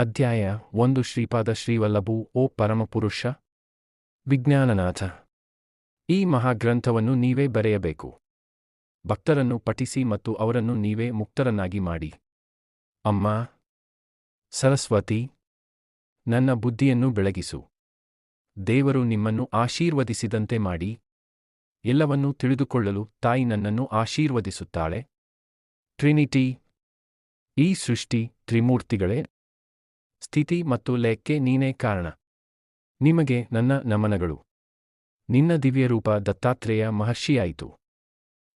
ಅಧ್ಯಾಯ ಒಂದು ಶ್ರೀಪಾದ ಶ್ರೀವಲ್ಲಭು, ಓ ಪರಮಪುರುಷ! ವಿಜ್ಞಾನನಾಥ! ಈ ಮಹಾಗ್ರಂಥವನ್ನು ನೀವೇ ಬರೆಯಬೇಕು. ಭಕ್ತರನ್ನು ಪಠಿಸಿ ಮತ್ತು ಅವರನ್ನು ನೀವೇ ಮುಕ್ತರನ್ನಾಗಿ ಮಾಡಿ. ಅಮ್ಮ! ಸರಸ್ವತಿ! ನನ್ನ ಬುದ್ಧಿಯನ್ನು ಬೆಳಗಿಸು. ದೇವರು ನಿಮ್ಮನ್ನು ಆಶೀರ್ವದಿಸಿದಂತೆ ಮಾಡಿ. ಎಲ್ಲವನ್ನೂ ತಿಳಿದುಕೊಳ್ಳಲು ತಾಯಿ ನನ್ನನ್ನು ಆಶೀರ್ವದಿಸುತ್ತಾಳೆ. ಟ್ರಿನಿಟಿ! ಈ ಸೃಷ್ಟಿ ತ್ರಿಮೂರ್ತಿಗಳೇ ಸ್ಥಿತಿ ಮತ್ತು ಲಯಕ್ಕೆ ನೀನೇ ಕಾರಣ. ನಿಮಗೆ ನನ್ನ ನಮನಗಳು. ನಿನ್ನ ದಿವ್ಯರೂಪ ದತ್ತಾತ್ರೇಯ ಮಹರ್ಷಿಯಾಯಿತು.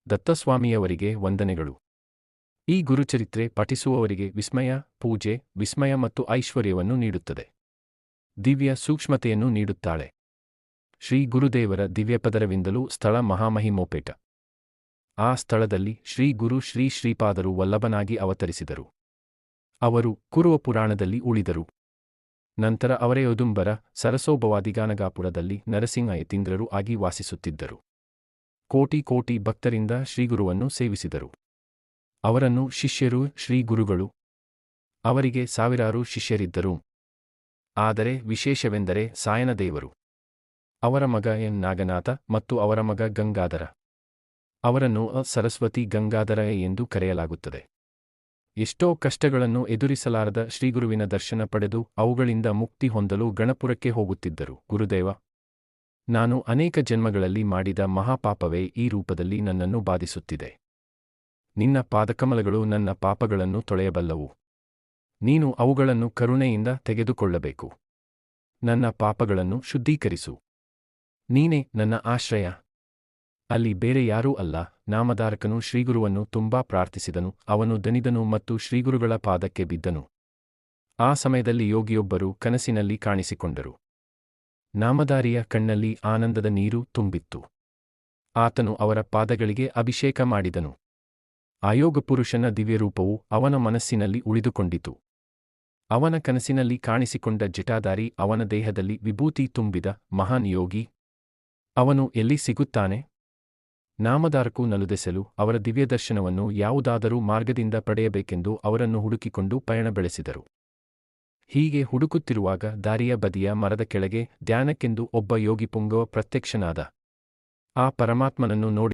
ದತ್ತಸ್ವಾಮಿಯವರಿಗೆ ವಂದನೆಗಳು. ಈ ಗುರುಚರಿತ್ರೆ ಪಠಿಸುವವರಿಗೆ ವಿಸ್ಮಯ, ಪೂಜೆ, ವಿಸ್ಮಯ ಮತ್ತು ಐಶ್ವರ್ಯವನ್ನು ನೀಡುತ್ತದೆ. ದಿವ್ಯ ಸೂಕ್ಷ್ಮತೆಯನ್ನು ನೀಡುತ್ತಾಳೆ. ಶ್ರೀ ಗುರುದೇವರ ದಿವ್ಯಪದರವಿಂದಲೂ ಸ್ಥಳ ಮಹಾಮಹಿಮೋಪೇಟ ಆ ಸ್ಥಳದಲ್ಲಿ ಶ್ರೀ ಗುರು ಶ್ರೀ ಶ್ರೀಪಾದರು ವಲ್ಲಭನಾಗಿ ಅವತರಿಸಿದರು. ಅವರು ಕುರುವ ಪುರಾಣದಲ್ಲಿ ಉಳಿದರು. ನಂತರ ಅವರೇ ಯದುಂಬರ ಸರಸೋಭವಾದಿಗಾನಗಾಪುರದಲ್ಲಿ ನರಸಿಂಹ ಯತೀಂದ್ರರು ಆಗಿ ವಾಸಿಸುತ್ತಿದ್ದರು. ಕೋಟಿ ಕೋಟಿ ಭಕ್ತರಿಂದ ಶ್ರೀಗುರುವನ್ನು ಸೇವಿಸಿದರು. ಅವರನ್ನು ಶಿಷ್ಯರು, ಶ್ರೀಗುರುಗಳು, ಅವರಿಗೆ ಸಾವಿರಾರು ಶಿಷ್ಯರಿದ್ದರು. ಆದರೆ ವಿಶೇಷವೆಂದರೆ ಸಾಯನದೇವರು ಅವರ ಮಗ ಎನ್ ನಾಗನಾಥ ಮತ್ತು ಅವರ ಮಗ ಗಂಗಾಧರ. ಅವರನ್ನು ಅ ಸರಸ್ವತಿ ಗಂಗಾಧರ ಎಂದು ಕರೆಯಲಾಗುತ್ತದೆ. ಎಷ್ಟೋ ಕಷ್ಟಗಳನ್ನು ಎದುರಿಸಲಾರದ ಶ್ರೀಗುರುವಿನ ದರ್ಶನ ಪಡೆದು ಅವುಗಳಿಂದ ಮುಕ್ತಿ ಹೊಂದಲು ಗಣಪುರಕ್ಕೆ ಹೋಗುತ್ತಿದ್ದರು. ಗುರುದೇವ, ನಾನು ಅನೇಕ ಜನ್ಮಗಳಲ್ಲಿ ಮಾಡಿದ ಮಹಾಪಾಪವೇ ಈ ರೂಪದಲ್ಲಿ ನನ್ನನ್ನು ಬಾಧಿಸುತ್ತಿದೆ. ನಿನ್ನ ಪಾದಕಮಲಗಳು ನನ್ನ ಪಾಪಗಳನ್ನು ತೊಳೆಯಬಲ್ಲವು. ನೀನು ಅವುಗಳನ್ನು ಕರುಣೆಯಿಂದ ತೆಗೆದುಕೊಳ್ಳಬೇಕು. ನನ್ನ ಪಾಪಗಳನ್ನು ಶುದ್ಧೀಕರಿಸು. ನೀನೇ ನನ್ನ ಆಶ್ರಯ. ಅಲ್ಲಿ ಬೇರೆ ಯಾರೂ ಅಲ್ಲ. ನಾಮಧಾರಕನು ಶ್ರೀಗುರುವನ್ನು ತುಂಬಾ ಪ್ರಾರ್ಥಿಸಿದನು, ಅವನು ದನಿದನು ಮತ್ತು ಶ್ರೀಗುರುಗಳ ಪಾದಕ್ಕೆ ಬಿದ್ದನು. ಆ ಸಮಯದಲ್ಲಿ ಯೋಗಿಯೊಬ್ಬರು ಕನಸಿನಲ್ಲಿ ಕಾಣಿಸಿಕೊಂಡರು. ನಾಮಧಾರಿಯ ಕಣ್ಣಲ್ಲಿ ಆನಂದದ ನೀರು ತುಂಬಿತ್ತು. ಆತನು ಅವರ ಪಾದಗಳಿಗೆ ಅಭಿಷೇಕ ಮಾಡಿದನು. ಆಯೋಗಪುರುಷನ ದಿವ್ಯರೂಪವು ಅವನ ಮನಸ್ಸಿನಲ್ಲಿ ಉಳಿದುಕೊಂಡಿತು. ಅವನ ಕನಸಿನಲ್ಲಿ ಕಾಣಿಸಿಕೊಂಡ ಜಿಟಾದಾರಿ ಅವನ ದೇಹದಲ್ಲಿ ವಿಭೂತಿ ತುಂಬಿದ ಮಹಾನ್ ಯೋಗಿ. ಅವನು ಎಲ್ಲಿ ಸಿಗುತ್ತಾನೆ? ನಾಮಧಾರಕು ನಲುದೆಸಲು ಅವರ ದಿವ್ಯದರ್ಶನವನ್ನು ಯಾವುದಾದರೂ ಮಾರ್ಗದಿಂದ ಪಡೆಯಬೇಕೆಂದು ಅವರನ್ನು ಹುಡುಕಿಕೊಂಡು ಪಯಣ ಬೆಳೆಸಿದರು. ಹೀಗೆ ಹುಡುಕುತ್ತಿರುವಾಗ ದಾರಿಯ ಬದಿಯ ಮರದ ಕೆಳಗೆ ಧ್ಯಾನಕ್ಕೆಂದು ಒಬ್ಬ ಯೋಗಿ ಪುಂಗವ ಪ್ರತ್ಯಕ್ಷನಾದ. ಆ ಪರಮಾತ್ಮನನ್ನು ನೋಡಿ